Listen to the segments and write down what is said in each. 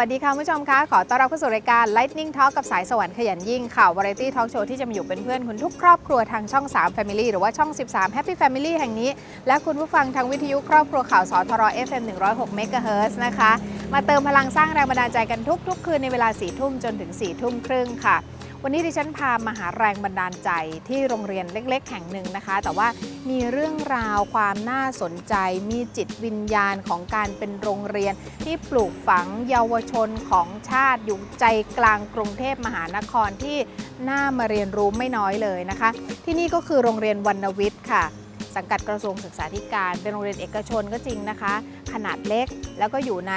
สวัสดีค่ะคุณผู้ชมคะ ขอต้อนรับเข้าสู่รายการ Lightning Talk กับสายสวรรค์ขยันยิ่งข่าววาไรตี้ทอล์กโชว์ที่จะมาอยู่เป็นเพื่อนคุณทุกครอบครัวทางช่อง 3 Family หรือว่าช่อง 13 Happy Family แห่งนี้ และคุณผู้ฟังทางวิทยุครอบครัวข่าวสทร FM 106 MHz นะคะ มาเติมพลังสร้างแรงบันดาลใจกันทุกๆ คืนในเวลา4ทุ่มจนถึง4ทุ่มครึ่งค่ะ วันนี้ดิฉันพามาหาแรงบันดาลใจที่โรงเรียนเล็ก ๆ แห่งหนึ่งนะคะ แต่ว่ามีเรื่องราวความน่าสนใจ มีจิตวิญญาณของการเป็นโรงเรียน ที่ปลูกฝังเยาวชนของชาติอยู่ใจกลางกรุงเทพมหานครที่น่ามาเรียนรู้ไม่น้อยเลยนะคะ ที่นี่ก็คือโรงเรียนวรรณวิทย์ค่ะ สังกัดกระทรวงศึกษาธิการ เป็นโรงเรียนเอกชนก็จริงนะคะ ขนาดเล็กแล้วก็อยู่ใน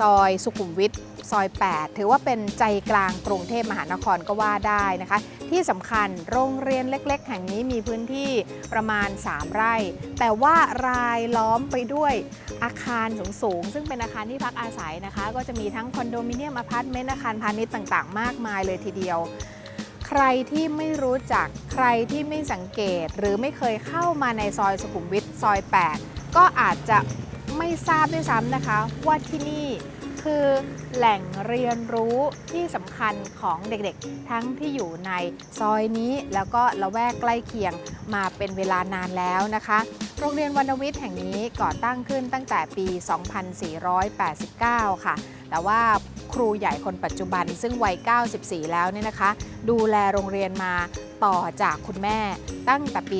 ซอยสุขุมวิทซอย 8 ถือว่าเป็นใจกลางกรุงเทพมหานครก็ว่าได้นะคะ ที่สำคัญโรงเรียนเล็ก ๆ แห่งนี้มีพื้นที่ประมาณ 3 ไร่ แต่ว่ารายล้อมไปด้วยอาคารสูงๆ ซึ่งเป็นอาคารที่พักอาศัยนะคะ ก็จะมีทั้งคอนโดมิเนียมอพาร์ตเมนต์อาคารพาณิชย์ต่างๆ มากมายเลยทีเดียว ใครที่ไม่รู้จักใครที่ไม่สังเกต หรือไม่เคยเข้ามาในซอยสุขุมวิทซอย 8 ก็อาจจะไม่ทราบด้วยซ้ำนะคะ ว่าที่นี่คือแหล่งเรียนรู้ที่สำคัญของเด็กๆ ทั้งที่อยู่ในซอยนี้แล้วก็ละแวกใกล้เคียงมาเป็นเวลานานแล้วนะคะ โรงเรียนวรรณวิทย์แห่งนี้ก่อตั้งขึ้นตั้งแต่ปี 2489 ค่ะ แต่ว่าครูใหญ่คนปัจจุบันซึ่งวัย 94 แล้วเนี่ยนะคะ ดูแลโรงเรียนมาต่อจากคุณแม่ตั้งแต่ปี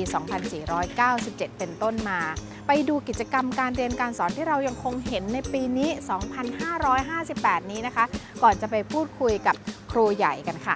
2497 เป็นต้นมา ไปดูกิจกรรมการเรียนการสอนที่เรายังคงเห็นในปีนี้ 2558 นี้นะคะ ก่อนจะไปพูดคุยกับครูใหญ่กันค่ะ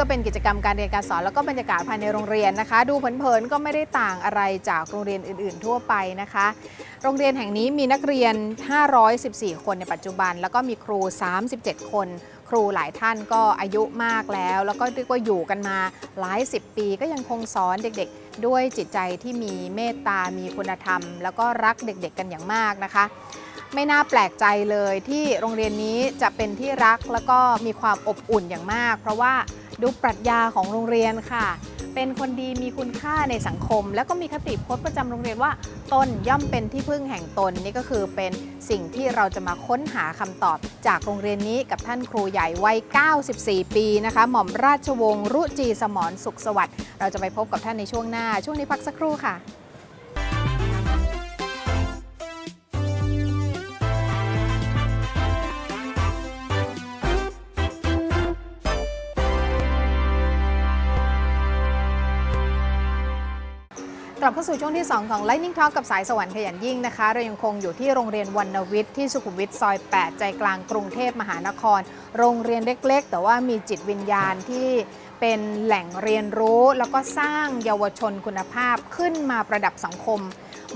ก็เป็นกิจกรรมการเรียนการสอนแล้วก็บรรยากาศภายในโรงเรียนนะคะ ดูเผินๆก็ไม่ได้ต่างอะไรจากโรงเรียนอื่น ๆ ทั่วไปนะคะ โรงเรียนแห่งนี้มีนักเรียน 514 คนในปัจจุบัน แล้วก็มีครู 37 คน ครูหลายท่านก็อายุมากแล้ว แล้วก็เรียกว่าอยู่กันมาหลายสิบปีก็ยังคงสอนเด็กๆ ด้วยจิตใจที่มีเมตตา มีคุณธรรม แล้วก็รักเด็กๆ กันอย่างมากนะคะไม่น่าแปลกใจเลยที่โรงเรียนนี้จะเป็นที่รักแล้วก็มีความอบอุ่นอย่างมาก เพราะว่า ดูปรัชญาของโรงเรียนค่ะ เป็นคนดีมีคุณค่าในสังคม แล้วก็มีคติพจน์ประจำโรงเรียนว่า ตนย่อมเป็นที่พึ่งแห่งตนนี่ก็คือเป็นสิ่งที่เราจะมาค้นหาคำตอบ จากโรงเรียนนี้กับท่านครูใหญ่วัย 94 ปีนะคะ หม่อมราชวงศ์รุจีสมรสุขสวัสดิ์เราจะไปพบกับท่านในช่วงหน้า ช่วงนี้พักสักครู่ค่ะ ลับเข้าสู่ช่วงที่ 2 ของ Lightning Talk กับสายสวรรค์ขยันยิ่งนะคะ เรายังคงอยู่ที่โรงเรียนวรรณวิทย์ที่สุขุมวิทซอย 8 ใจกลางกรุงเทพมหานคร โรงเรียนเล็กๆ แต่ว่ามีจิตวิญญาณที่เป็นแหล่งเรียนรู้ แล้วก็สร้างเยาวชนคุณภาพขึ้นมาประดับสังคม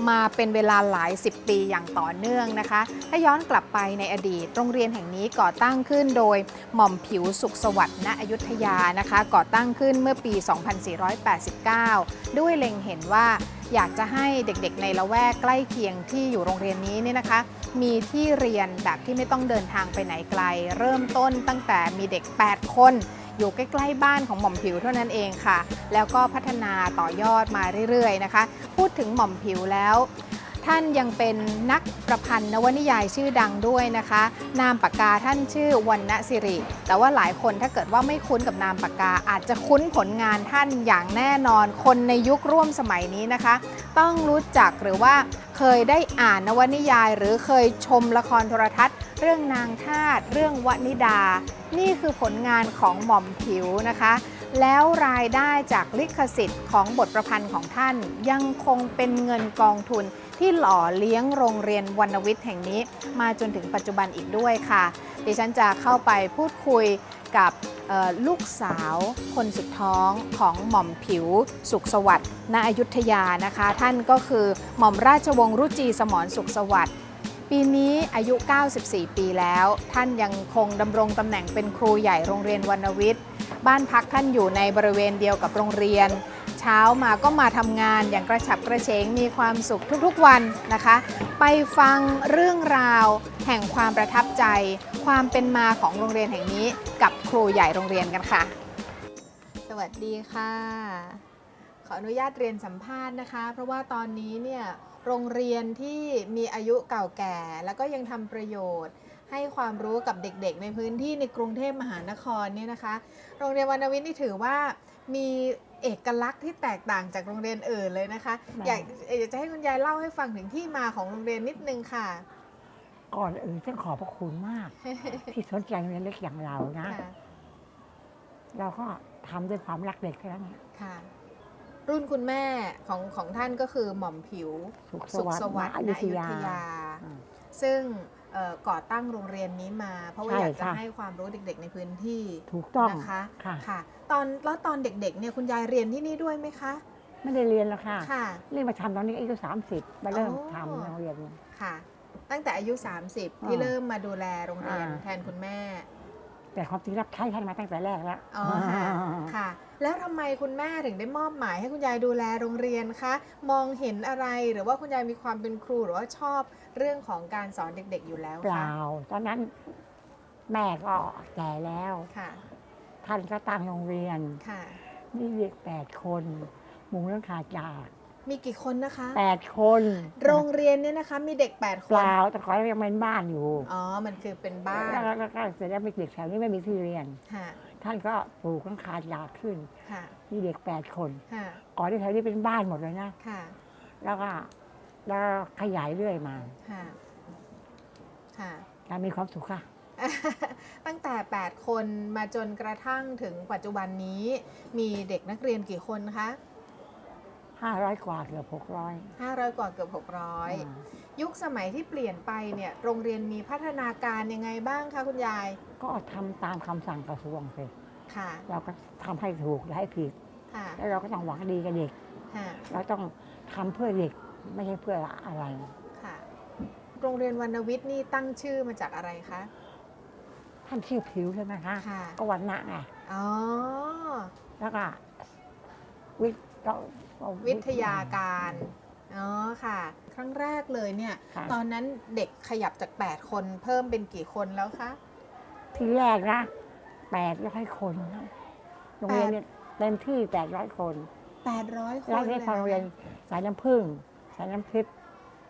มาเป็นเวลาหลาย 10 ปีอย่างต่อเนื่องนะคะ ถ้าย้อนกลับไปในอดีต โรงเรียนแห่งนี้ก่อตั้งขึ้นโดยหม่อมผิวสุขสวัสดิ์ณอยุธยานะคะ ก่อตั้งขึ้นเมื่อปี 2489 ด้วยเล็งเห็นว่าอยากจะให้เด็กๆในละแวกใกล้เคียงที่อยู่โรงเรียนนี้เนี่ยนะคะ มีที่เรียนแบบที่ไม่ต้องเดินทางไปไหนไกล เริ่มต้นตั้งแต่มีเด็ก 8 คน อยู่ใกล้ๆบ้านของหม่อมผิวเท่านั้นเองค่ะ แล้วก็พัฒนาต่อยอดมาเรื่อยๆนะคะ พูดถึงหม่อมผิวแล้ว ท่านยังเป็นนักประพันธ์นวนิยายชื่อดังด้วยนะคะ นามปากกาท่านชื่อวรรณสิริ แต่ว่าหลายคนถ้าเกิดว่าไม่คุ้นกับนามปากกา อาจจะคุ้นผลงานท่านอย่างแน่นอน คนในยุคร่วมสมัยนี้นะคะ ต้องรู้จักหรือว่าเคยได้อ่านนวนิยาย หรือเคยชมละครโทรทัศน์ เรื่องนางทาตเรื่องวนิดา นี่คือผลงานของหม่อมผิวนะคะแล้วรายได้จากลิขสิทธิ์ของบทประพันธ์ของท่านยังคงเป็นเงินกองทุน ที่หล่อเลี้ยงโรงเรียนวรรณวิทย์แห่งนี้ มาจนถึงปัจจุบันอีกด้วยค่ะ ดิฉันจะเข้าไปพูดคุยกับลูกสาวคนสุดท้องของหม่อมผิวสุขสวัสดิ์ณอยุธยานะคะ ท่านก็คือหม่อมราชวงศ์รุจีสมรสุขสวัสดิ์ปีนี้อายุ 94 ปีแล้ว ท่านยังคงดำรงตำแหน่งเป็นครูใหญ่โรงเรียนวรรณวิทย์ บ้านพักท่านอยู่ในบริเวณเดียวกับโรงเรียน ช้ามาก็มาทำงานอย่างกระฉับกระเฉงมีความสุขทุกๆวันนะคะ ไปฟังเรื่องราว แห่งความประทับใจ ความเป็นมาของโรงเรียนแห่งนี้กับครูใหญ่โรงเรียนกันค่ะ สวัสดีค่ะ ขออนุญาตเรียนสัมภาษณ์นะคะ เพราะว่าตอนนี้เนี่ยโรงเรียนที่มีอายุเก่าแก่ แล้วก็ยังทำประโยชน์ ให้ความรู้กับเด็กๆ ในพื้นที่ในกรุงเทพมหานครเนี่ยนะคะ โรงเรียนวรรณวิทย์นี่ถือว่ามี เอกลักษณ์ที่แตกต่างจากโรงเรียนอื่นเลยนะคะได้อยากอยากจะให้คุณยายเล่าให้ฟังถึงที่มาของโรงเรียนนิดนึงค่ะ ก่อนอื่นต้องขอบพระคุณมาก ที่สนใจโรงเรียนเล็กอย่างเรานะค่ะเราก็ทำด้วยความรักเด็กแค่นั้นค่ะ รุ่นคุณแม่ของของท่านก็คือหม่อมผิว สุขสสุขวัสสดิ์วัสณดิ์อณยุอธยุยาธยาอืมซึ่งเอ่อ ก่อตั้งโรงเรียนนี้มา เพราะว่าใช่อยากจะค่ะให้ความรู้เด็ก ๆ ในพื้นที่ถูกต้องนะคะค่ะค่ะ ตอนแล้วตอนเด็กๆเนี่ยคุณยายเรียนที่นี่ด้วยไหมคะไม่ได้เรียนแล้วค่ะค่ะเรียนมาทำตอนนี้อายุสามสิบมาเริ่มอ๋อทำโรงเรียนค่ะ ตั้งแต่อายุ 30 ที่อ่าเริ่มมาดูแลโรงเรียนอ่าแทนคุณแม่ แต่ความจริงรับใช้ท่านมาตั้งแต่แรกแล้วอ๋อค่ะค่ะแล้วทำไมคุณแม่ถึงได้มอบหมายให้คุณยายดูแลโรงเรียนคะ มองเห็นอะไรหรือว่าคุณยายมีความเป็นครูหรือว่าชอบ เรื่องของการสอนเด็กๆอยู่แล้วเปคะล่าตอนนั้นแม่ก็แก่แล้ว ค่ะท่านก็ตั้งโรงเรียนค่ะมีเด็กแปดคนหมู่เรื่องขาดจากมีกี่คนนะคะ แปดคนโรงเรียนเนี่ยนะคะมีเด็ก 8 คเปนล่าแต่ก่อนเรายังเป็นบ้านอยู่อ๋อ มันคือเป็นบ้านแล้วแล้วก็เสร็จแล้วมีเด็กแถวนี้ไม่มีที่เรียน ค่ะท่านก็ปลูกข้างคาหยากขึ้นค่ะมีเด็กแปดคน ค่ะก่อนที่แถวนี้เป็นบ้านหมดเลยนะ ค่ะแล้วก็ แล้วขยายเรื่อยมาค่ะค่ะ การมีความสุขค่ะ ตั้งแต่ 8 คนมาจนกระทั่งถึงปัจจุบันนี้ มีเด็กนักเรียนกี่คนคะห้าร้อยกว่าเกือบหกร้อย500 กว่าเกือบ600 ยุคสมัยที่เปลี่ยนไปเนี่ยโรงเรียนมีพัฒนาการยังไงบ้างคะคุณยาย ก็ทำตามคำสั่งกระทรวงสิค่ะ เราก็ทำให้ถูกอย่าให้ผิดค่ะแล้วเราก็ต้องหวังดีกับเด็กค่ะเราต้องทำเพื่อเด็ก ไม่ใช่เพื่ออะไร ค่ะ โรงเรียนวรรณวิทย์นี่ตั้งชื่อมาจากอะไรคะ ท่านชื่อผิวใช่ไหมคะค่ะ ก็วันณะไงอ๋อ แล้วก็วิทย์ก็วิทยาการ อ๋อ ค่ะ ครั้งแรกเลยเนี่ย ค่ะ ตอนนั้นเด็กขยับจาก 8 คนเพิ่มเป็นกี่คนแล้วคะ ที่แรกนะแปดร้อยคนนะโรงเรียนเนี่ยเต็มที่แปดร้อยคน800 คนแล้วที่พอโรงเรียนสายน้ำผึ้ง สายน้ำทิพย์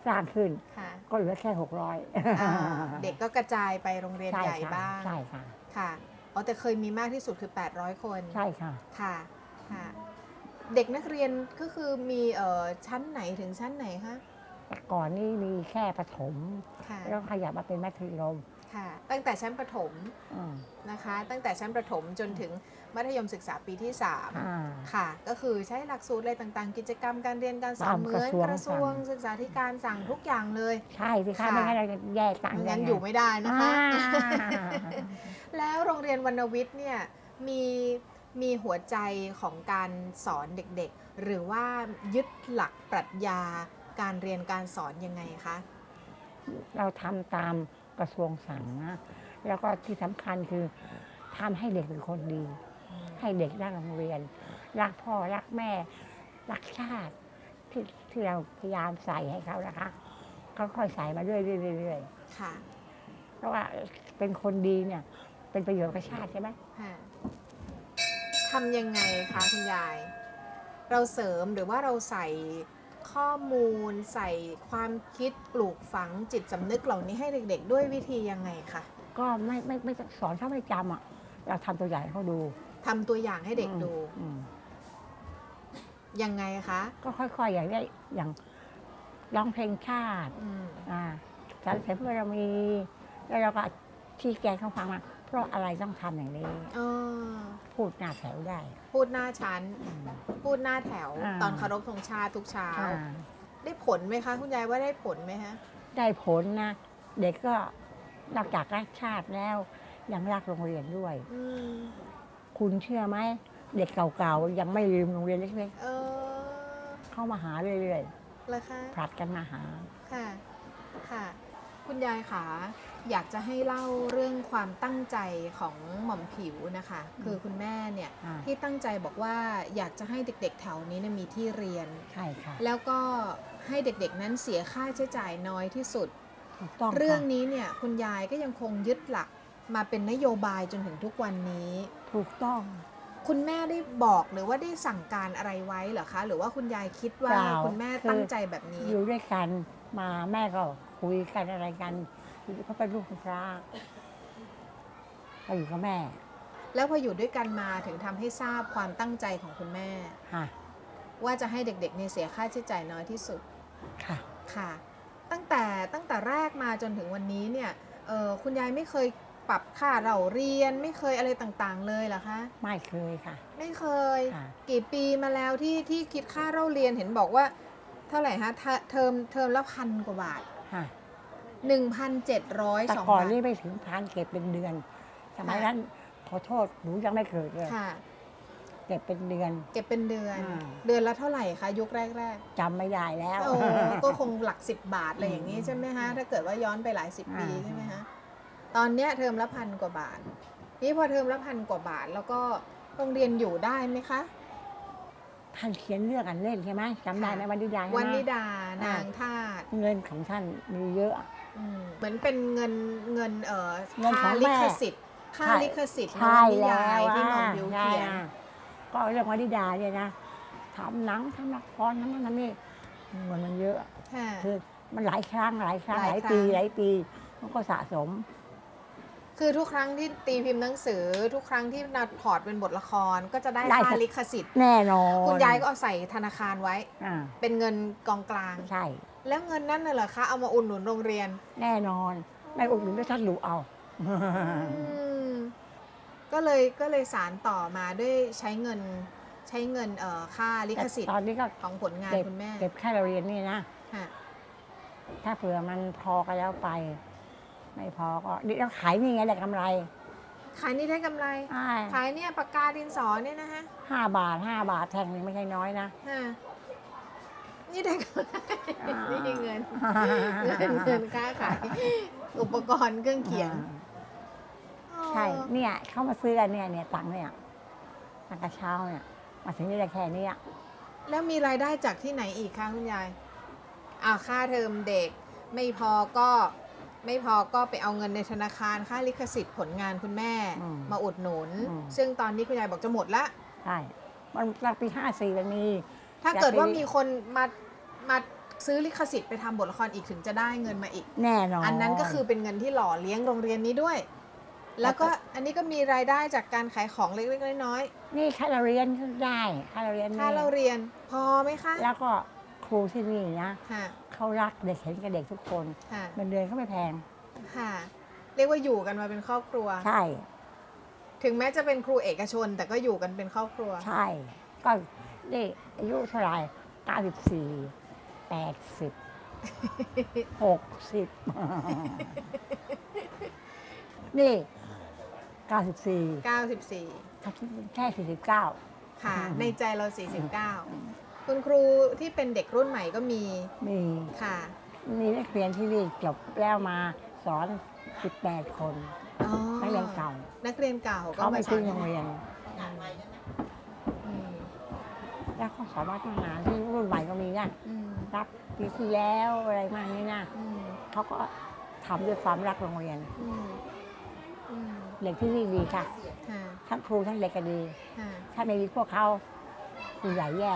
สร้างขึ้น ค่ะก็เหลือแค่หกร้อยอ่าเด็กก็กระจายไปโรงเรียนใช่ใหญ่ค่ะบ้างใช่ค่ะ ค่ะอ๋อแต่เคยมีมากที่สุดคือ 800 คนใช่ค่ะ ค่ะค่ะ เด็กนักเรียนก็คือมีเอ่อชั้นไหนถึงชั้นไหนคะแต่ก่อนนี่มีแค่ประถม ค่ะแล้วขยับมาเป็นมัธยม ค่ะ ตั้งแต่ชั้นประถมอืม นะคะ ตั้งแต่ชั้นประถมจนถึงมัธยมศึกษาปีที่อ่า3ค่ะ ก็คือใช้หลักสูตรอะไรต่างๆ กิจกรรมการเรียนการสอนตามเหมืกอระนทรวงกระทรวงสั่งศึกษาธิการสั่งทุกอย่างเลยใช่สิคะค่ะไม่งั้นเราจะแยกต่างไม่กังั้นไงอยู่ไม่ได้นะคะอ่าแล้วโรงเรียนวรรณวิทย์เนี่ยมีมีหัวใจของการสอนเด็กๆ หรือว่ายึดหลักปรัชญาการเรียนการสอนยังไงคะ เราทำตาม กระทรวงสั่งนะ แล้วก็ที่สำคัญคือทำให้เด็กเป็นคนดี ให้เด็กรักโรงเรียน รักพ่อรักแม่ รักชาติ ที่ที่เราพยายามใส่ให้เขานะคะเขาค่อยใส่มาเรื่อยๆเรื่อยค่ะๆเพราะว่าเป็นคนดีเนี่ย เป็นประโยชน์กับชาติใช่ไหมค่ะทำยังไงคะคุณยาย เราเสริมหรือว่าเราใส่ ข้อมูล ใส่ความคิดปลูกฝังจิตสำนึกเหล่านี้ให้เด็ก ๆ ด้วยวิธียังไงคะก็ไม่ไม่ไม่สอนเขาไม่จำอะเราทำตัวอย่างให้เขาดูทำตัวอย่างให้เด็กดูอืมยังไงคะก็ค่อยๆอย่างได้อย่างร้องเพลงชาติอืมอ่าสรรเสริญพระบารมี แล้วเราก็ชี้แจงเขาฟังว่าเพราะอะไรต้องทำอย่างนี้ เออพูดหน้าแถวได้ พูดหน้าชั้นอืมพูดหน้าแถว อ่า ตอนเคารพธงชาติทุกเช้า อ่าได้ผลไหมคะ คุณยายว่าได้ผลไหมฮะ ได้ผลนะ เด็กก็นอกจากรักชาติแล้ว ยังรักโรงเรียนด้วย อืม คุณเชื่อไหมเด็กเก่าๆยังไม่ลืมโรงเรียนเล็กเออๆเข้ามาหาเรื่อยเหรอคะๆผลัดกันมาหา ค่ะ ค่ะ คุณยายคะอยากจะให้เล่าเรื่องความตั้งใจของหม่อมผิวนะคะ คือคุณแม่เนี่ยอ่า ที่ตั้งใจบอกว่าอยากจะให้เด็กๆแถวนี้เนี่ยมีที่เรียน ใช่ค่ะแล้วก็ให้เด็กๆนั้นเสียค่าใช้จ่ายน้อยที่สุด ถูกต้องค่ะเรื่องนี้เนี่ยคุณยายก็ยังคงยึดหลักมาเป็นนโยบายจนถึงทุกวันนี้ ถูกต้อง คุณแม่ได้บอกหรือว่าได้สั่งการอะไรไว้เหรอคะ หรือว่าคุณยายคิดว่าเปล่า คุณแม่คือตั้งใจแบบนี้ อยู่ด้วยกันมาแม่ก็ คุยกันอะไรกันเขาเป็นลูกคุณพระเขาอยู่กับแม่ แล้วพออยู่ด้วยกันมาถึงทำให้ทราบความตั้งใจของคุณแม่ ค่ะ ว่าจะให้เด็กๆเนี่ยเสียค่าใช้จ่ายน้อยที่สุดค่ะ ค่ะ ตั้งแต่ตั้งแต่แรกมาจนถึงวันนี้เนี่ยเอ่อคุณยายไม่เคยปรับค่าเราเรียนไม่เคยอะไรต่างๆ เลยเหรอคะไม่เคยค่ะไม่เคย ค่ะ กี่ปีมาแล้วที่ที่คิดค่าเราเรียนเห็นบอกว่า เท่าไหร่ฮะเทอเทอมเทอมละพันกว่าบาท ค่ะ1,700 แต่สองก่อนบาทนี่ไปถึงพันเก็บเป็นเดือน สมัยนั้นขอโทษหนูยังไม่เกิดเลยค่ะ เก็บเป็นเดือน เก็บเป็นเดือน อ่า เดือนละเท่าไหร่คะยุคแรกจำไม่ได้แล้ว ๆโอ้ก็คงหลักสิบบาทอะไรอย่างนี้อืมใช่ไหมฮะถ้าเกิดว่าย้อนไปหลายสิบปีอ่า ใช่ไหมฮะตอนเนี้ยเทอมละพันกว่าบาท นี่พอเทอมละพันกว่าบาทแล้วก็โรงเรียนอยู่ได้ไหมคะ ท่านเขียนเรื่องอันเล่นใช่ไหมจำได้ไหมวันนิดาใช่ไหมวันนิดานางทาตเงินของท่านมีเยอะอืมเหมือนเป็นเงินเงินเอ่อเงินขค่าองลิแม่ขสิทธิ์ค่าใช่ลิขสิทธิ์นใช่วนิแล้ยายวที่หมอมอะบิวใช่เขียนอะก็เรื่องวันนิดาเนี่ยนะทำหนังทำละครทำนั่นทำนี่เงินมันเยอะค่ะคือมันหลายครั้งหลายครั้งหหลาลายยครั้งปีหลายปีมันก็สะสม คือทุกครั้งที่ตีพิมพ์หนังสือ ทุกครั้งที่นัดพอร์ตเป็นบทละครก็จะได้ได้ค่าค่ะ ลิขสิทธิ์ แน่นอนคุณยายก็เอาใส่ธนาคารไว้ อ่าเป็นเงินกองกลาง ใช่ แล้วเงินนั่นน่ะเหรอคะเอามาอุดหนุนโรงเรียนแน่นอนไม่อุดหนุนก็ท่านรู้เอา อืมก็เลยก็เลยสารต่อมาด้วยใช้เงินใช้เงินเอ่อค่าลิขสิทแต่ธิ์ตอนนี้ก็ของผลงานเก็บคุณแม่เก็บค่าเราเรียนนี่นะ ค่ะถ้าเผื่อมันพอก็แล้วไป ไม่พอก็นี่เราขายนี่ไงได้กำไรขายนี่ได้กำไรใช่ขายเนี่ยปากกาดินสอเนี่ยนะฮะห้าบาทห้าบาทแท่งหนึงไม่ใช่น้อยนะฮะนี่ได้กำไรอ่า นี่นี่เงิน เงินเงินค่าขายอุปกรณ์เครื่องเขียนใช่เนี่ยเข้ามาซื้อกันเนี่ยเนี่ยตังค์เนี่ยตังค์กระเช้าเนี่ยมาถึงนี่ได้แค่เนี้ยแล้วมีรายได้จากที่ไหนอีกคะคุณยายอ่าค่าเทอมเด็ก ไม่พอก็ ไม่พอก็ไปเอาเงินในธนาคารค่าลิขสิทธิ์ผลงานคุณแม่อืมมาอุดหนุน อืม ซึ่งตอนนี้คุณยายบอกจะหมดละ ใช่มันตั้งปีห้าสี่มันมี ถ้าอยากเกิดว่าไปมีคนมามาซื้อลิขสิทธิ์ไปทำบทละครอีกถึงจะได้เงินมาอีก แน่นอนอันนั้นก็คือเป็นเงินที่หล่อเลี้ยงโรงเรียนนี้ด้วย แล้วก็อันนี้ก็มีรายได้จากการขายของเล็กๆน้อยนี่ค่าเราเรียนก็ได้ค่าเราเรียนๆนี่ถ้าเราเรียนพอไหมคะแล้วก็ครูที่นี่นะ ค่ะ เขารักเด็กเห็นกับเด็กทุกคนค่ะเงินเดือนเขาไม่แพงค่ะ เรียกว่าอยู่กันมาเป็นครอบครัว ใช่ถึงแม้จะเป็นครูเอกชน แต่ก็อยู่กันเป็นครอบครัว ใช่ก็นี่อายุเท่าไหร่เก้าสิบสี่แปดสิบหกสิบนี่เก้าสิบสี่94แค่สี่สิบเก้า ค่ะอืมในใจเรา 49 คุณครูที่เป็นเด็กรุ่นใหม่ก็มีมีค่ะมีนักเรียนที่นี่จบแล้วมาสอนสิบแปดคนอ๋อนักเรียนเก่า นักเรียนเก่าก็เขาไม่สอทิ้งโรงเรียนอืมแล้วเขาสอนมาตั้งนานที่รุ่นใหม่ก็มีนะอืมรับปีที่แล้วอะไรมานี่นะอืมเขาก็ทำด้วยความรักโรงเรียนอืมอืมเด็กที่นี่ดีค่ะ ค่ะทั้งครูทั้งเด็กก็ดี ค่ะถ้าไม่มีพวกเขาครูใหญ่แย่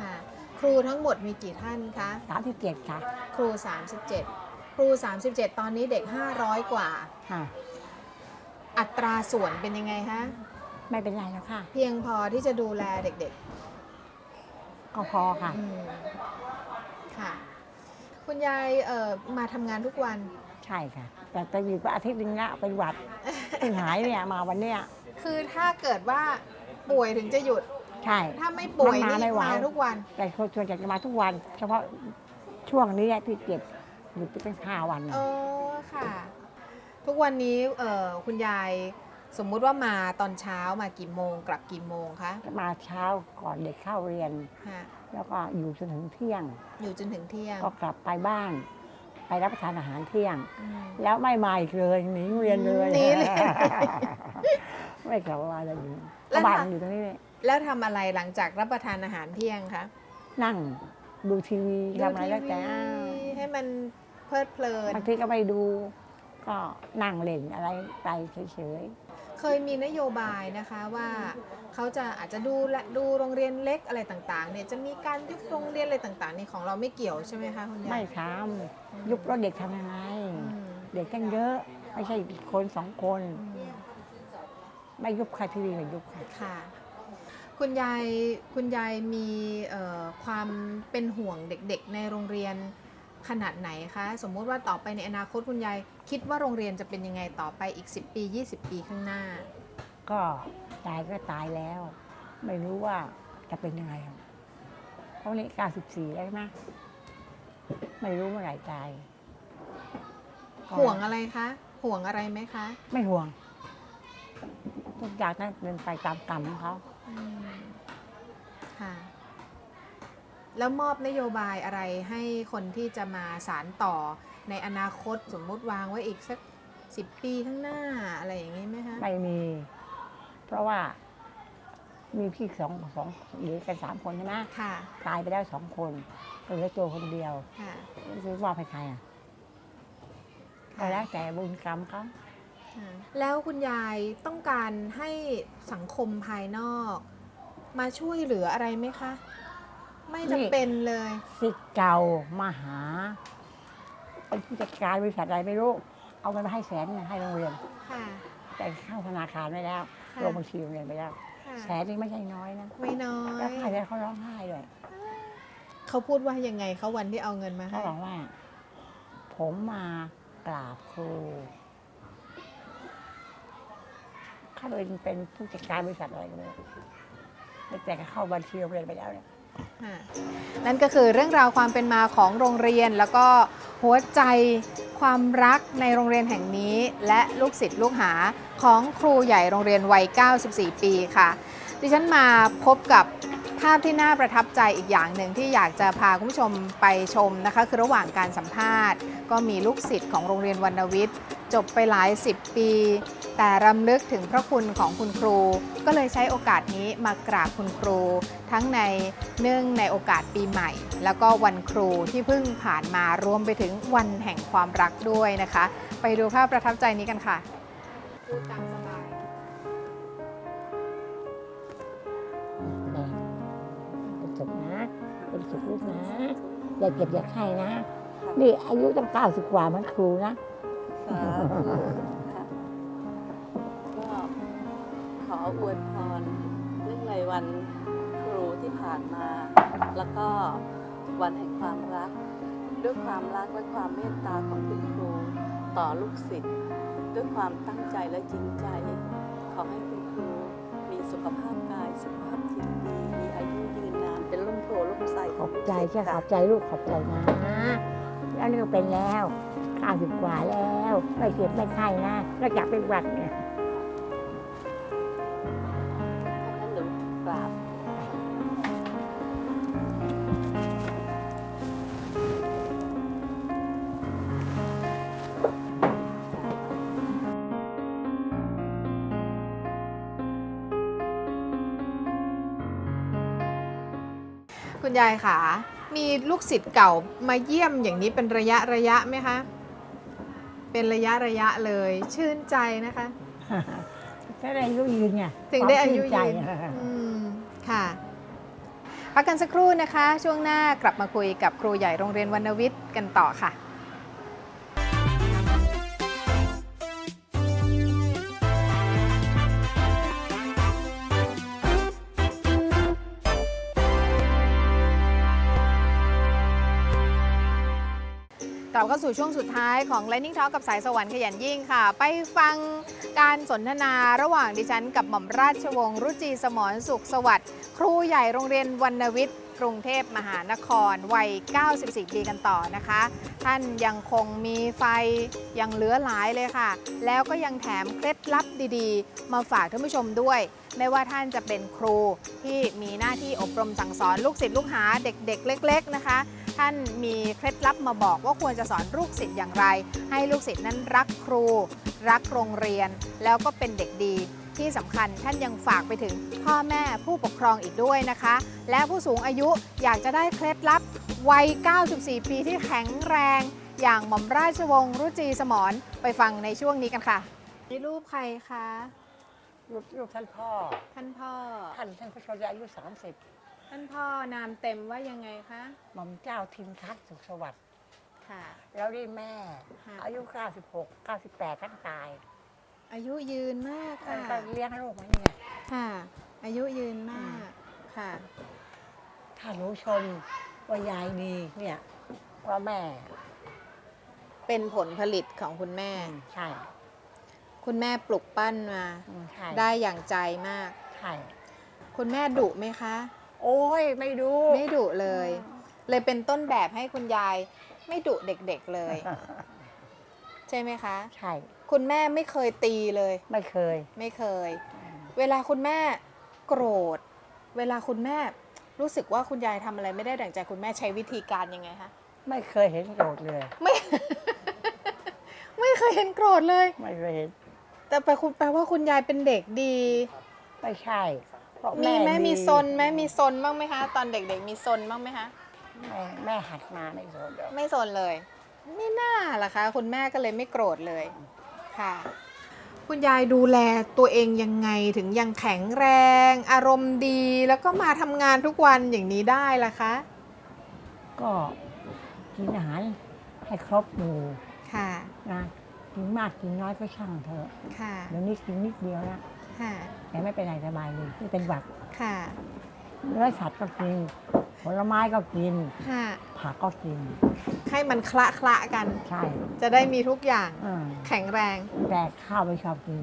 ค่ะ ครูทั้งหมดมีกี่ท่านคะ สามสิบเจ็ดค่ะครู 37 ครู 37 ตอนนี้เด็ก 500 กว่า ค่ะ อัตราส่วนเป็นยังไงคะ ไม่เป็นไรแล้วค่ะ เพียงพอที่จะดูแลเด็กก็พอค่ะๆอืมค่ะ คุณยายเอ่อมาทำงานทุกวัน ใช่ค่ะ แต่ไปอยู่ก็อาทิตย์หนึงละเป็นหวัดเพิ่งหายเนี่ยมาวันเนี้ยคือถ้าเกิดว่าป่วยถึงจะหยุด ใช่ถ้าไม่ป่วยมันมานี่ไม่ไหวมาทุกวัน แต่คนชวนจะมาทุกวัน เฉพาะช่วงนี้ที่เจ็บหยุดไปเป็นห้าวันเออค่ะ ทุกวันนี้เอ่อคุณยายสมมุติว่ามาตอนเช้ามากี่โมงกลับกี่โมงคะมาเช้าก่อนเด็กเข้าเรียนฮะแล้วก็อยู่จนถึงเที่ยง อยู่จนถึงเที่ยง ก็กลับไปบ้าน ไปรับประทานอาหารเที่ยงอืมแล้วไม่มาอีกเลยหนีเรียนเลยหนีเลยไม่กลับมาเลยอยู่แล้วบ้านถ้าอยู่ตรงนี้เลย แล้วทำอะไรหลังจากรับประทานอาหารเที่ยงคะนั่งดูทีวีดูทำอะไรแล้วแต่ทีวีให้มันเพลิดเพลินบางทีก็ไม่ดู ก็นั่งเล่นอะไรไปเฉยเคยมีนโยบายนะคะว่าเขาจะอาจจะดูแลดูโรงเรียนเล็กอะไรต่างๆ เนี่ยจะมีการยุบโรงเรียนอะไรต่างๆนี่ของเราไม่เกี่ยวใช่ไหมคะคุณๆยายไม่ทำยุบรถเด็กทำยังไงอืมเด็กกันเยอะ ไม่ใช่คนสองคนอืมไม่ยุบค่ะทีวีไม่ยุบค่ะ ค่ะคุณยายคุณยายมีเอ่อความเป็นห่วงเด็กๆ ในโรงเรียนขนาดไหนคะ สมมุติว่าต่อไปในอนาคตคุณยายคิดว่าโรงเรียนจะเป็นยังไงต่อไปอีก 10 ปี 20 ปีข้างหน้า ก็ตายก็ตายแล้ว ไม่รู้ว่าจะเป็นยังไงหรอกเพราะนี่94แล้วใช่ไหมไม่รู้เมื่อไหร่ตายก็ห่วงอะไรคะ ห่วงอะไรไหมคะ ไม่ห่วงทุกอย่างนั้นเป็นไปตามกรรมของเขาอืม ค่ะ แล้วมอบนโยบายอะไรให้คนที่จะมาสารต่อในอนาคตสมมุติวางไว้อีกสักสิบปีข้างหน้าอะไรอย่างนี้ไหมคะไม่มี เพราะว่ามีพี่สองสองเหลือกันสามคนใช่ไหมค่ะตายไปแล้วสองคนเหลือตัวคนเดียวค่ะซื้อว่าให้ใครอะก็แล้วแต่บุญกรรมเขาค่ะแล้วคุณยายต้องการให้สังคมภายนอก มาช่วยเหลืออะไรไหมคะ ไม่จำเป็นเลยสิทธิ์เก่ามาหาเป็นผู้จัดการบริษัทอะไรไม่รู้ เอาเงินมาให้แสนหนึ่งให้โรงเรียน ค่ะ แต่เข้าธนาคารไม่แล้วค่ะ ลงบัญชีโรงเรียนไปแล้ว ค่ะแสนนี่ไม่ใช่น้อยนะไม่น้อแล้วย ใครจะเขาร้องไห้เลยเขาพูดว่ายังไงเขาวันที่เอาเงินมาเขาให้บอกว่า ผมมากราบครูเขาเป็นเป็นผู้จัดการบริษัทอะไรก็ไม่รู้ แต่เข้าบัญชีโรงเรียนไปแล้วเนี่ย ค่ะนั่นก็คือเรื่องราวความเป็นมาของโรงเรียน แล้วก็หัวใจความรักในโรงเรียนแห่งนี้ และลูกศิษย์ลูกหาของครูใหญ่โรงเรียนวัย 94 ปีค่ะ ดิฉันมาพบกับภาพที่น่าประทับใจอีกอย่างหนึ่งที่อยากจะพาคุณผู้ชมไปชมนะคะ คือระหว่างการสัมภาษณ์ ก็มีลูกศิษย์ของโรงเรียนวรรณวิทย์ จบไปหลายสิบปี แต่รำลึกถึงพระคุณของคุณครู ก็เลยใช้โอกาสนี้มากราบคุณครู ทั้งในเนื่องในโอกาสปีใหม่ แล้วก็วันครูที่เพิ่งผ่านมารวมไปถึงวันแห่งความรักด้วยนะคะ ไปดูภาพประทับใจนี้กันค่ะพูดตามสบายเป็นสุขนะเป็นสุขลูกนะอย่าเก็บอย่าไข้นะนี่อายุตั้งเก้าสิบกว่ามันครูนะ สาธุค่ะก็ขออวยพรเรื่องในวันครูที่ผ่านมา แล้วก็วันแห่งความรัก ด้วยความรักและความเมตตาของคุณครูขต่อลูกศิษย์ด้วยความตั้งใจและจริงใจ ขอให้คุณครูมีสุขภาพกายสุขภาพจิตดีมีอายุยืนนานเป็นร่มโพล่มใสขอบใจจ้ะขอบใจลูกขอบใจนะ แล้วนี่ก็เป็นแล้ว เก้าสิบกว่าแล้ว ไม่เจ็บไม่ไข้นะแล้วจากเป็นหวัดเนี่ยท่านหนูกราบคุณยายค่ะ มีลูกศิษย์เก่ามาเยี่ยมอย่างนี้เป็นระยะระยะไหมคะ เป็นระยะระยะเลย ชื่นใจนะคะ ก็ได้อายุยืนไงถึงได้อายุควมชื่นใจยืนอืมค่ะพักกันสักครู่นะคะ ช่วงหน้ากลับมาคุยกับครูใหญ่โรงเรียนวรรณวิทย์กันต่อค่ะ ลับเข้าสู่ช่วงสุดท้ายของ Lightning Talk กับสายสวรรค์ขยันยิ่งค่ะ ไปฟังการสนทนาระหว่างดิฉันกับหม่อมราชวงศ์รุจีสมรสุขสวัสดิ์ครูใหญ่โรงเรียนวรรณวิทย์กรุงเทพมหานคร วัย 94 ปีกันต่อนะคะ ท่านยังคงมีไฟยังเหลือหลายเลยค่ะ แล้วก็ยังแถมเคล็ดลับดีๆ มาฝากท่านผู้ชมด้วย ไม่ว่าท่านจะเป็นครูที่มีหน้าที่อบรมสั่งสอนลูกศิษย์ลูกหาเด็กๆ เล็ก ๆ นะคะ ท่านมีเคล็ดลับมาบอกว่าควรจะสอนลูกศิษย์อย่างไร ให้ลูกศิษย์นั้นรักครู รักโรงเรียน แล้วก็เป็นเด็กดี ที่สำคัญท่านยังฝากไปถึงพ่อแม่ผู้ปกครองอีกด้วยนะคะ และผู้สูงอายุอยากจะได้เคล็ดลับวัย 94 ปีที่แข็งแรง อย่างหม่อมราชวงศ์รุจีสมรไปฟังในช่วงนี้กันค่ะนี่รูปใครคะลูกลูกท่านพ่อ ท่านพ่อ ท่านท่านผู้ชมจะอายุ 30 ท่านพ่อนามเต็มว่ายังไงคะหม่อมเจ้าทิมทัศน์สุขสวัสดิ์ค่ะ แล้วได้แม่ ค่ะ อายุ 96 98ท่านตายอายุยืนมากท่านค่ะก็เลี้ยงลูกมาเนี่ย ค่ะ อายุยืนมากค่ะ ถ้ารู้ชมว่ายายดีเนี่ยว่าแม่เป็นผลผลิตของคุณแม่ ใช่คุณแม่ปลุกปั้นมา อืมใช่ได้อย่างใจมาก ใช่คุณแม่ดุไหมคะ โอ้ยไม่ดู ไม่ดุเลย เลยเป็นต้นแบบให้คุณยายไม่ดุเด็กๆเลย ใช่ไหมคะ ใช่ คุณแม่ไม่เคยตีเลย ไม่เคย ไม่เคย เวลาคุณแม่โกรธ เวลาคุณแม่รู้สึกว่าคุณยายทำอะไรไม่ได้ดั่งใจคุณแม่ใช้วิธีการยังไงคะไม่เคยเห็นโกรธเลย ไม่ ไม่เคยเห็นโกรธเลย ไม่เคยเห็น แต่แปลคุณแปลว่าคุณยายเป็นเด็กดี ไม่ใช่ เพราะมีแม่ไหมมีดีซนไหมมีซนบ้างไหมคะ ตอนเด็กๆ มีซนบ้างไหมคะ แม่แม่หัดมาไม่โกรธหรอกไม่ซนเลย ไม่น่าล่ะคะ คุณแม่ก็เลยไม่โกรธเลยค่ะ คุณยายดูแลตัวเองยังไงถึงยังแข็งแรง อารมณ์ดีแล้วก็มาทำงานทุกวันอย่างนี้ได้ล่ะคะก็กินอาหารให้ครบหมู่ค่ะนะกินมากกินน้อยก็ช่างเถอะค่ะเดี๋ยวนี้กินนิดเดียวนะ ค่ะ แต่ไม่เป็นไรสบายเลยไม่เป็นหวัดค่ะ เนื้อสัตว์ก็กิน ผลไม้ก็กิน ค่ะ ผักก็กิน ให้มันคละคละๆกัน ใช่จะได้มีทุกอย่างอืมแข็งแรง แต่ข้าวไม่ชอบกิน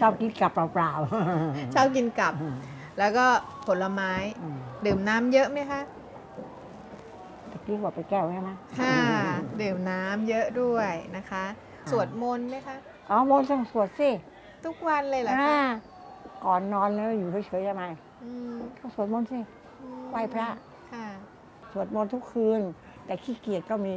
ชอบกินกับเปล่าๆชอบกินกับแล้วก็ผลไม้ อืมดื่มน้ำเยอะไหมคะ ตะกี้บอกไปแก้วใช่ไหมค่ะ ดื่มน้ำเยอะด้วยนะคะ สวดมนต์ไหมคะ อ๋อโมนต้องสวดสิ ทุกวันเลยเหรออ่าคะก่อนนอนแล้วอยู่เฉยๆทำไมอืมก็สวดมนต์สิไหว้พระ ค่ะ สวดมนต์ทุกคืน แต่ขี้เกียจก็มี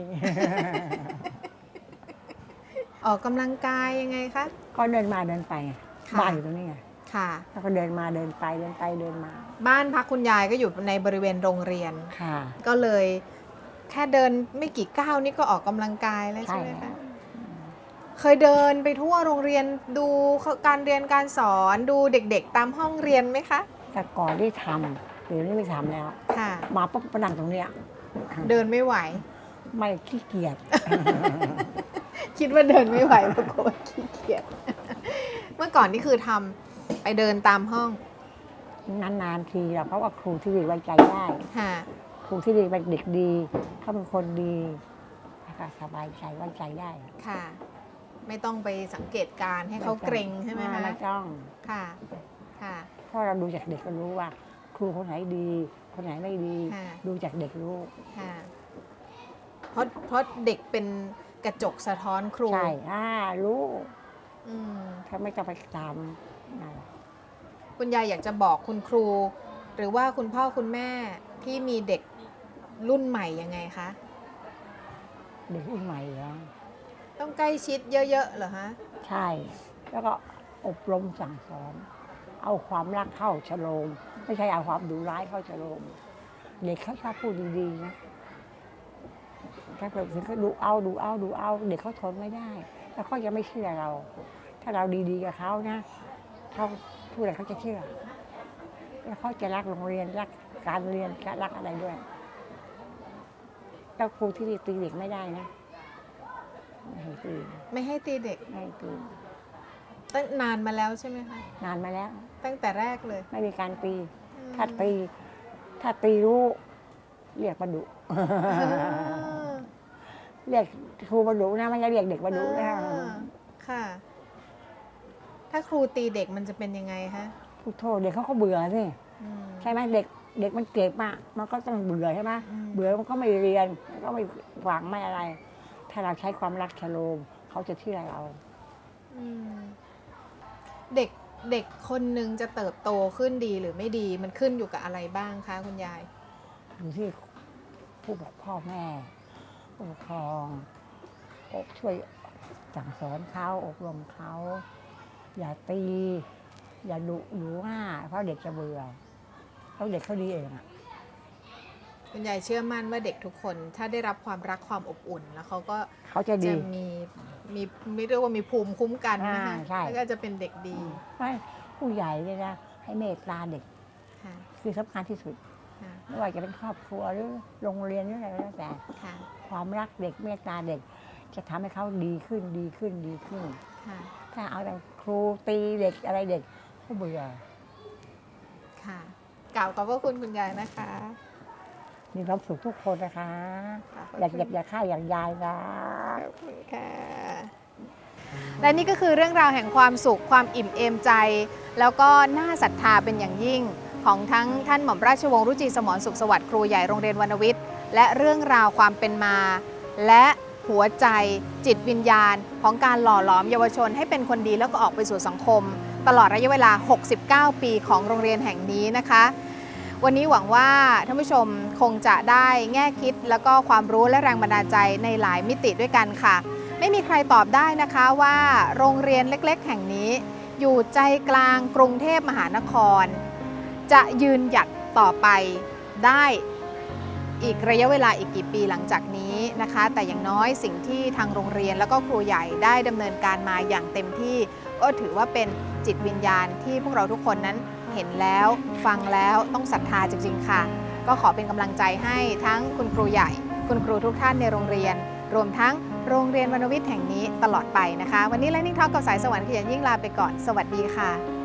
ออกกำลังกายยังไงคะ ก็เดินมาเดินไปไงค่ะ บ้านอยู่ตรงนี้ไงค่ะ แล้วก็เดินมาเดินไปเดินไปเดินมาบ้านพักคุณยายก็อยู่ในบริเวณโรงเรียน ค่ะ ก็เลยแค่เดินไม่กี่ก้าวนี่ก็ออกกำลังกายแล้วใช่ใช่ไหมแล้คะว เคยเดินไปทั่วโรงเรียนดูการเรียนการสอนดูเด็กๆ ตามห้องเรียนไหมคะ แต่ก่อนที่ทำเดี๋ยวนี้ไม่ทำแล้ว ค่ะ มาปุ๊บประดังตรงเนี้ยเดินไม่ไหว ไม่ขี้เกียจ คิดว่าเดินไม่ไหวปรากฏว่าขี้เกียจ เมื่อก่อนนี่คือทำไปเดินตามห้อง นานๆทีอะเพราะว่าครูที่ดีไว้ใจได้ ค่ะ ครูที่ดีเป็นเด็กดี เขาเป็นคนดีนะคะสบายใจไว้ใจได้ ค่ะ ไม่ต้องไปสังเกตการณ์ให้เขาเกรงใช่ไหมอ่าคะไม่ต้องค่ะค่ะเพราะเราดูจากเด็กก็รู้ว่า ครูคนไหนดี คนไหนไม่ดีค่ะดูจากเด็กรู้ค่ะเพราะเพราะเด็กเป็นกระจกสะท้อนครูใช่อ่ารู้อืมถ้าไม่ต้องไปตามนั่นคุณยายอยากจะบอกคุณครู หรือว่าคุณพ่อคุณแม่ที่มีเด็กรุ่นใหม่ยังไงคะ เด็กรุ่นใหม่แล้ว ต้องใกล้ชิดเยอะๆเหรอฮะใช่ แล้วก็อบรมสั่งสอน เอาความรักเข้าชโลมไม่ใช่เอาความดุร้ายเข้าชโลมเด็กเขาชอบพูดดีๆนะถ้าเกิดถึงเขาดูเอาดูเอาดูเอา เด็กเขาทนไม่ได้ แล้วเขาจะไม่เชื่อเรา ถ้าเราดีๆกับเขานะเขาพูดอะไรเขาจะเชื่อ แล้วเขาจะรักโรงเรียนรักการเรียนรักอะไรด้วยแล้วครูที่ดีตีเด็กไม่ได้นะ ไม่ให้ตีไม่ให้ตีเด็กไม่ให้ตีตั้งนานมาแล้วใช่ไหมคะนานมาแล้ว ตั้งแต่แรกเลยไม่มีการตี อืมถ้าตี ถ้าตีรู้ เรียกมาดุ อ่าเรียกครูมาดุนะไม่ใช่เรียกเด็กมาดุนะอ่าค่ะ ถ้าครูตีเด็กมันจะเป็นยังไงคะพูดโทษเด็กเขาก็เบื่อสิอืม ใช่ไหมเด็กเด็กมันเก็บอะมันก็ต้องเบื่อใช่ไหมอืม เบื่อมันก็ไม่เรียนมันก็ไม่ฟังไม่อะไร ถ้าเราใช้ความรักชโลมเขาจะเชื่อเรา อืมเด็กเด็กคนหนึ่งจะเติบโตขึ้นดีหรือไม่ดีมันขึ้นอยู่กับอะไรบ้างคะคุณยาย อยู่ที่ผู้ปกพ่อแม่ผู้ปกครองอบช่วยสั่งสอนเขาอบรมเขาอย่าตี อย่าดุหนูง่าเพราะเด็กจะเบื่อเพราะเด็กเขาดีเองอะ คุณยายเชื่อมั่นว่าเด็กทุกคน ถ้าได้รับความรักความอบอุ่น แล้วเขาก็เขาจะดีจะมีมีไม่เรียกว่ามีภูมิคุ้มกันนะคะอ่าใช่ แล้วก็จะเป็นเด็กดีไม่ผู้ใหญ่เนี่ยนะให้เมตตาเด็กค่ะคือสำคัญที่สุด ค่ะไม่ว่าจะเป็นครอบครัวหรือโรงเรียนหรืออะไรก็แล้วแต่ ค่ะความรักเด็กเมตตาเด็ก จะทำให้เขาดีขึ้นดีขึ้นดีขึ้น ค่ะถ้าเอาแต่ครูตีเด็กอะไรเด็กเขาเบื่อ ค่ะกล่าวขอบพระคุณคุณยายนะคะ มีความสุขทุกคนนะคะขอบพระอยากคุณอยากอยากฆ่าอย่างยายนะ ขอบคุณค่ะและนี่ก็คือเรื่องราวแห่งความสุขความอิ่มเอมใจ แล้วก็น่าศรัทธาเป็นอย่างยิ่ง ของทั้งท่านหม่อมราชวงศ์รุจีสมรสุขสวัสดิ์ครูใหญ่โรงเรียนวรรณวิทย์ และเรื่องราวความเป็นมา และหัวใจจิตวิญญาณ ของการหล่อหลอมเยาวชนให้เป็นคนดีแล้วก็ออกไปสู่สังคม ตลอดระยะเวลา 69 ปีของโรงเรียนแห่งนี้นะคะ วันนี้หวังว่าท่านผู้ชมคงจะได้แง่คิด แล้วก็ความรู้และแรงบันดาลใจในหลายมิติด้วยกันค่ะ ไม่มีใครตอบได้นะคะว่าโรงเรียนเล็กๆ แห่งนี้ อยู่ใจกลางกรุงเทพมหานคร จะยืนหยัดต่อไปได้อีกระยะเวลาอีกกี่ปีหลังจากนี้นะคะ แต่อย่างน้อยสิ่งที่ทางโรงเรียนแล้วก็ครูใหญ่ได้ดำเนินการมาอย่างเต็มที่ ก็ถือว่าเป็นจิตวิญญาณที่พวกเราทุกคนนั้น เห็นแล้วฟังแล้วต้องศรัทธาจริง ๆ ค่ะ ก็ขอเป็นกำลังใจให้ทั้งคุณครูใหญ่ คุณครูทุกท่านในโรงเรียน รวมทั้งโรงเรียนวรรณวิทย์แห่งนี้ตลอดไปนะคะ วันนี้และนิ่งทอกกับสายสวรรค์ขยันยิ่งลาไปก่อน สวัสดีค่ะ